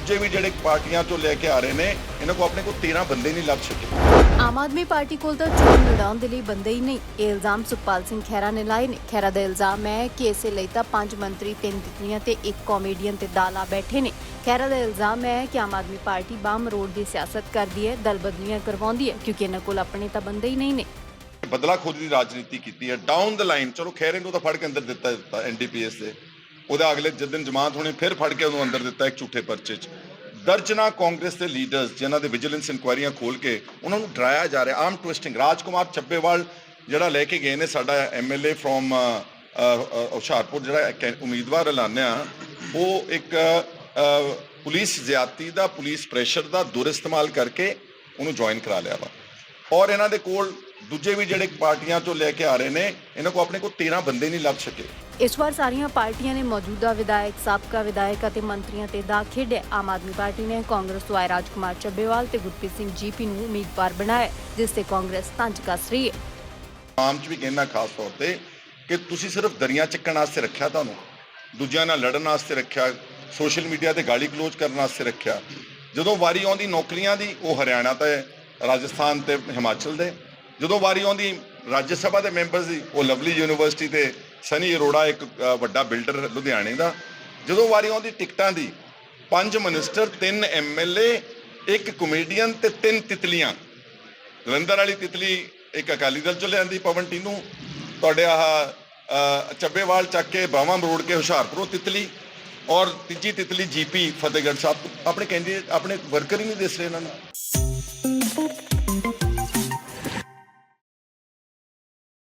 ਦੂਜੇ ਵੀ ਜਿਹੜੇ ਪਾਰਟੀਆਂ ਤੋਂ ਲੈ ਕੇ ਆ ਰਹੇ ਨੇ ਇਹਨਾਂ ਕੋ ਆਪਣੇ ਕੋ 13 ਬੰਦੇ ਨਹੀਂ ਲੱਭ ਸਕੇ। ਆਮ ਆਦਮੀ ਪਾਰਟੀ ਕੋਲ ਤਾਂ ਚੋਣ ਲੜਾਉਣ ਦੇ ਲਈ ਬੰਦੇ ਹੀ ਨਹੀਂ। ਇਹ ਇਲਜ਼ਾਮ ਸੁਖਪਾਲ ਸਿੰਘ ਖਹਿਰਾ ਨੇ ਲਾਏ ਨੇ। ਖਹਿਰਾ ਦਾ ਇਲਜ਼ਾਮ ਹੈ ਕਿ ਇਸੇ ਲਈ ਤਾਂ ਪੰਜ ਮੰਤਰੀ ਤਿੰਨ ਤਿਤਲੀਆਂ ਤੇ ਇੱਕ ਕਾਮੇਡੀਅਨ ਤੇ ਦਾਲਾ ਬੈਠੇ ਨੇ। ਖਹਿਰਾ ਦਾ ਇਲਜ਼ਾਮ ਹੈ ਕਿ ਆਮ ਆਦਮੀ ਪਾਰਟੀ ਬਾਮ ਰੋਡ ਦੀ ਸਿਆਸਤ ਕਰਦੀ ਹੈ ਦਲ ਬਦਲੀਆਂ ਕਰਵਾਉਂਦੀ ਹੈ ਕਿਉਂਕਿ ਇਹਨਾਂ ਕੋਲ ਆਪਣੇ ਤਾਂ ਬੰਦੇ ਹੀ ਨਹੀਂ ਨੇ। ਬਦਲਾ ਖੋਜ ਦੀ ਰਾਜਨੀਤੀ ਕੀਤੀ ਹੈ ਡਾਊਨ ਦ ਲਾਈਨ ਚਲੋ ਖੈਰੇ ਨੂੰ ਤਾਂ ਫੜ ਕੇ ਅੰਦਰ ਦਿੱਤਾ ਦਿੱਤਾ ਐਨਡੀਪੀਐਸ ਦੇ। ਉਹਦਾ ਅਗਲੇ ਜਿਸ ਦਿਨ ਜਮਾਨਤ ਹੋਣੀ ਫਿਰ ਫੜ ਕੇ ਉਹਨੂੰ ਅੰਦਰ ਦਿੱਤਾ ਇੱਕ ਝੂਠੇ ਪਰਚੇ 'ਚ। ਦਰਜਨਾ ਕਾਂਗਰਸ ਦੇ ਲੀਡਰਸ ਜਿਨ੍ਹਾਂ ਦੇ ਵਿਜੀਲੈਂਸ ਇਨਕੁਆਇਰੀਆਂ ਖੋਲ ਕੇ ਉਹਨਾਂ ਨੂੰ ਡਰਾਇਆ ਜਾ ਰਿਹਾ। ਆਮ ਟਵਿਸਟਿੰਗ ਰਾਜਕੁਮਾਰ ਚੱਬੇਵਾਲ ਜਿਹੜਾ ਲੈ ਕੇ ਗਏ ਨੇ ਸਾਡਾ ਐਮਐਲਏ ਫਰੋਮ ਹੁਸ਼ਿਆਰਪੁਰ ਜਿਹੜਾ ਉਮੀਦਵਾਰ ਐਲਾਨਿਆ, ਉਹ ਇੱਕ ਪੁਲਿਸ ਜ਼ਿਆਦਤੀ ਦਾ, ਪੁਲਿਸ ਪ੍ਰੈਸ਼ਰ ਦਾ ਦੁਰਇਸਤੇਮਾਲ ਕਰਕੇ ਉਹਨੂੰ ਜੁਆਇਨ ਕਰਾ ਲਿਆ ਵਾ। ਔਰ ਇਹਨਾਂ ਦੇ ਕੋਲ ਦੂਜੇ ਵੀ ਜਿਹੜੇ ਪਾਰਟੀਆਂ ਤੋਂ ਲੈ ਕੇ ਆ ਰਹੇ ਨੇ, ਇਹਨਾਂ ਕੋ ਆਪਣੇ ਕੋ 13 ਬੰਦੇ ਨਹੀਂ ਲੱਭ ਸਕੇ। ਇਸ ਵਾਰ ਸਾਰੀਆਂ ਪਾਰਟੀਆਂ ਨੇ ਮੌਜੂਦਾ ਵਿਧਾਇਕ, ਸਾਬਕਾ ਵਿਧਾਇਕ ਅਤੇ ਮੰਤਰੀਆਂ ਤੇ ਦਾ ਖੇਡਿਆ। ਆਮ ਆਦਮੀ ਪਾਰਟੀ ਨੇ ਕਾਂਗਰਸ ਤੋਂ ਆਏ ਰਾਜਕੁਮਾਰ ਚੱਬੇਵਾਲ ਤੇ ਗੁਰਪ੍ਰੀਤ ਸਿੰਘ ਜੀਪੀ ਨੂੰ ਉਮੀਦਵਾਰ ਬਣਾਇਆ, ਜਿਸ ਤੇ ਕਾਂਗਰਸ ਤੰਜ ਕੱਸ ਰਹੀ ਹੈ। ਆਮ ਚ ਵੀ ਕਹਿਣਾ ਖਾਸ ਤੌਰ ਤੇ ਕਿ ਤੁਸੀਂ ਸਿਰਫ ਦਰੀਆਂ ਚੱਕਣ ਵਾਸਤੇ ਰੱਖਿਆ ਤੁਹਾਨੂੰ, ਦੂਜਿਆਂ ਨਾਲ ਲੜਨ ਵਾਸਤੇ ਰੱਖਿਆ, ਸੋਸ਼ਲ ਮੀਡੀਆ ਤੇ ਗਾਲੀ ਗਲੋਚ ਕਰਨ ਵਾਸਤੇ ਰੱਖਿਆ। ਜਦੋਂ ਵਾਰੀ ਆਉਂਦੀ ਨੌਕਰੀਆਂ ਦੀ, ਉਹ ਹਰਿਆਣਾ ਤੇ ਰਾਜਸਥਾਨ ਤੇ ਹਿਮਾਚਲ ਦੇ। ਜਦੋਂ ਵਾਰੀ ਆਉਂਦੀ ਰਾਜ ਸਭਾ ਦੇ ਮੈਂਬਰਸ ਦੀ, ਉਹ ਲਵਲੀ ਯੂਨੀਵਰਸਿਟੀ ਤੇ ਸਨੀ ਅਰੋੜਾ ਇੱਕ ਵੱਡਾ ਬਿਲਡਰ ਲੁਧਿਆਣੇ ਦਾ। ਜਦੋਂ ਵਾਰੀ ਆਉਂਦੀ ਟਿਕਟਾਂ ਦੀ, ਪੰਜ ਮਿਨਿਸਟਰ, ਤਿੰਨ ਐਮਐਲਏ ਇੱਕ ਕਮੇਡੀਅਨ ਤੇ ਤਿੰਨ ਤਿਤਲੀਆਂ। ਜਲੰਧਰ ਵਾਲੀ ਤਿਤਲੀ ਇੱਕ ਅਕਾਲੀ ਦਲ ਚੋਂ ਲਿਆਂਦੀ, ਪਵਨ ਟੀਨੂ। ਤੁਹਾਡੇ ਆਹ ਚੱਬੇਵਾਲ ਚੱਕ ਕੇ ਬਾਵਾਂ ਮਰੋੜ ਕੇ ਹੁਸ਼ਿਆਰਪੁਰੋਂ ਤਿਤਲੀ। ਔਰ ਤੀਜੀ ਤਿਤਲੀ ਜੀਪੀ ਫਤਿਹਗੜ੍ਹ ਸਾਹਿਬ। ਆਪਣੇ ਕੈਂਡੀਡੇਟ, ਆਪਣੇ ਵਰਕਰ ਹੀ ਨਹੀਂ ਦਿਸ ਰਹੇ ਇਹਨਾਂ ਨੂੰ।